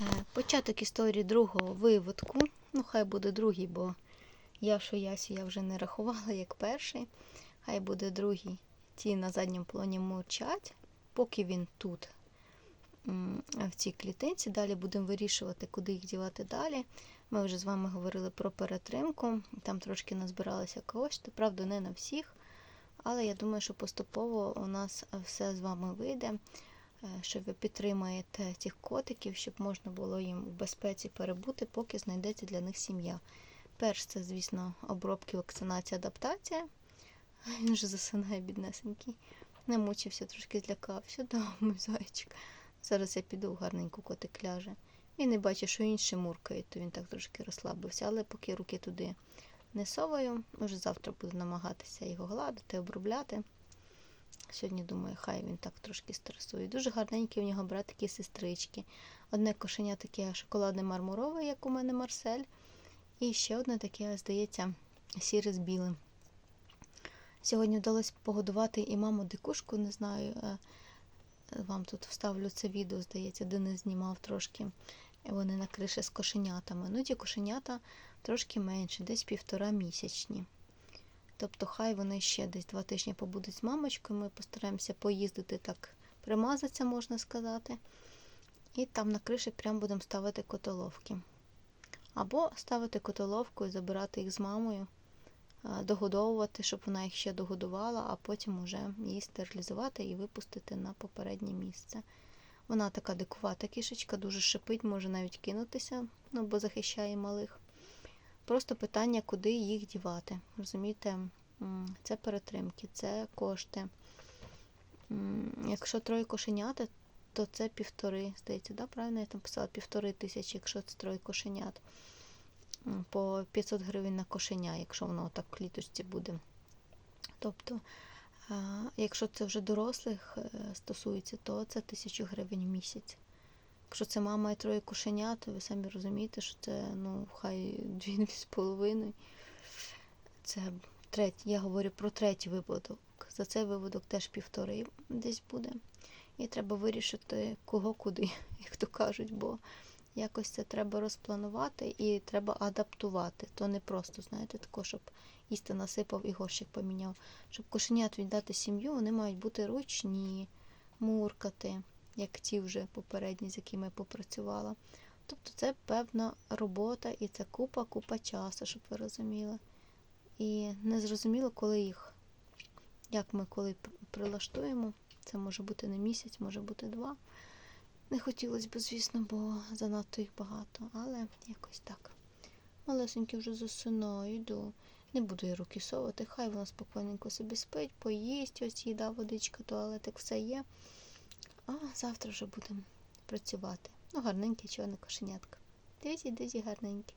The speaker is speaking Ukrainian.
Е, Початок історії другого виводку. Ну, хай буде другий, бо я що ясю я вже не рахувала як перший. Хай буде другий. Ті на задньому плані мовчать, поки він тут, в цій клітинці. Далі будемо вирішувати, куди їх дівати далі. Ми вже з вами говорили про перетримку. Там трошки назбиралися кошти, правда, не на всіх. Але я думаю, що поступово у нас все з вами вийде, що ви підтримаєте цих котиків, щоб можна було їм у безпеці перебути, поки знайдеться для них сім'я. Перш це, звісно, обробки, вакцинація, адаптація. Він вже засинає біднесенький. Не мучився, трошки злякався. Да, мій зайчик. Зараз я піду гарненько котик ляже. Він не бачить, що інші муркають, то він так трошки розслабився, але поки руки туди не соваю, вже завтра буду намагатися його гладити, обробляти. Сьогодні, думаю, хай він так трошки стресує. Дуже гарненькі в нього братики і сестрички. Одне кошеня таке шоколадне мармурове, як у мене Марсель. І ще одне таке, здається, сіре з білим. Сьогодні вдалося погодувати і маму дикушку, не знаю. е, Вам тут вставлю це відео, здається, Денис знімав трошки. Вони на криші з кошенятами. Ну, ті кошенята трошки менше, десь півтора місячні. Тобто, хай вони ще десь два тижні побудуть з мамочкою. Ми постараємося поїздити так, примазатися, можна сказати. І там на криші прямо будемо ставити котоловки. Або ставити котоловку і забирати їх з мамою, догодовувати, щоб вона їх ще догодувала, а потім уже її стерилізувати і випустити на попереднє місце. Вона така дикувата кішечка, дуже шипить, може навіть кинутися, ну, бо захищає малих. Просто питання, куди їх дівати. Розумієте, це перетримки, це кошти. Якщо троє кошенят, то це півтори, здається, да? правильно я там писала півтори тисячі, якщо це троє кошенят. По 500 гривень на кошеня, якщо воно так в кліточці буде. Тобто, якщо це вже дорослих е, стосується, то це 1000 гривень в місяць. Якщо це мама і троє кошенят, то ви самі розумієте, що це ну, хай дві з половиною. Це третій, я говорю про третій випадок. За цей випадок теж півтори десь буде. І треба вирішити, кого куди, як то кажуть, бо якось це треба розпланувати і треба адаптувати. То не просто, знаєте, тако, щоб їсти насипав і горщик поміняв. Щоб кошенят віддати сім'ю, вони мають бути ручні, муркати, як ті вже попередні, з якими я попрацювала. Тобто це певна робота і це купа-купа часу, щоб ви розуміли. І не зрозуміло, коли їх, як ми коли прилаштуємо. Це може бути не місяць, може бути два. Не хотілося б, звісно, бо занадто їх багато, але якось так. Малесенькі вже засинаю, йду. Не буду їй руки совати, хай вона спокійненько собі спить, поїсть, ось їда, водичка, туалетик, все є. А завтра вже будемо працювати. Ну, гарненький чорне кошенятка. Дивіться, дивіться, гарненьке.